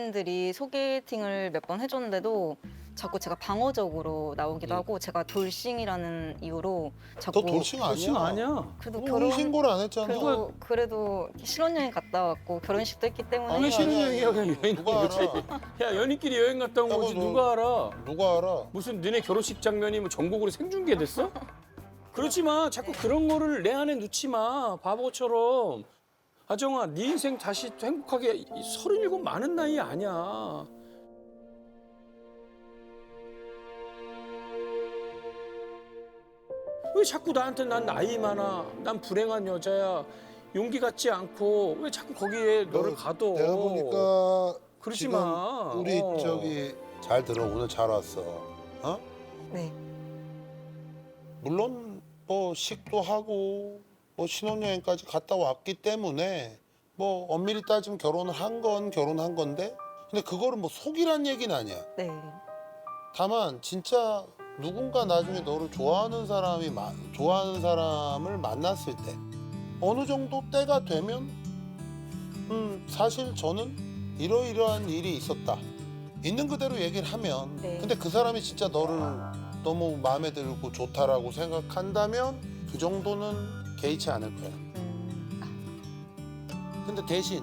지인들이 소개팅을 몇 번 해줬는데도 자꾸 제가 방어적으로 나오기도 음. 하고 제가 돌싱이라는 이유로 자꾸 너 돌싱 아니야? 훨씬 아니야. 그래도 너 결혼 신고를 안 했잖아. 그래도 그래도 신혼여행 갔다 왔고 결혼식도 했기 때문에 아니, 신혼여행이야 그냥 여행 누가? 알아? 야 연인끼리 여행 갔다 온 야, 거지 너- 누가 알아? 누가 알아? 무슨 너네 결혼식 장면이 뭐 전국으로 생중계됐어? 그러지 마. 자꾸 그런 거를 내 안에 넣지 마. 바보처럼. 아정아, 네 인생 다시 행복하게 이 서른일곱 많은 나이 아니야. 왜 자꾸 나한테 난 나이 많아, 난 불행한 여자야, 용기 갖지 않고 왜 자꾸 거기에 너를 가둬? 내가 보니까 그러지 지금 마. 우리 어. 저기 잘 들어 오늘 잘 왔어. 어? 네. 물론 뭐 식도 하고 뭐 신혼여행까지 갔다 왔기 때문에 뭐 엄밀히 따지면 결혼을 한 건 결혼한 건데 근데 그거를 뭐 속이란 얘기는 아니야. 네. 다만 진짜 누군가 나중에 너를 좋아하는 사람이 마- 좋아하는 사람을 만났을 때 어느 정도 때가 되면 음 사실 저는 이러이러한 일이 있었다 있는 그대로 얘기를 하면 네. 근데 그 사람이 진짜 너를 너무 마음에 들고 좋다라고 생각한다면 그 정도는 개의치 않을 거야. 음, 근데 대신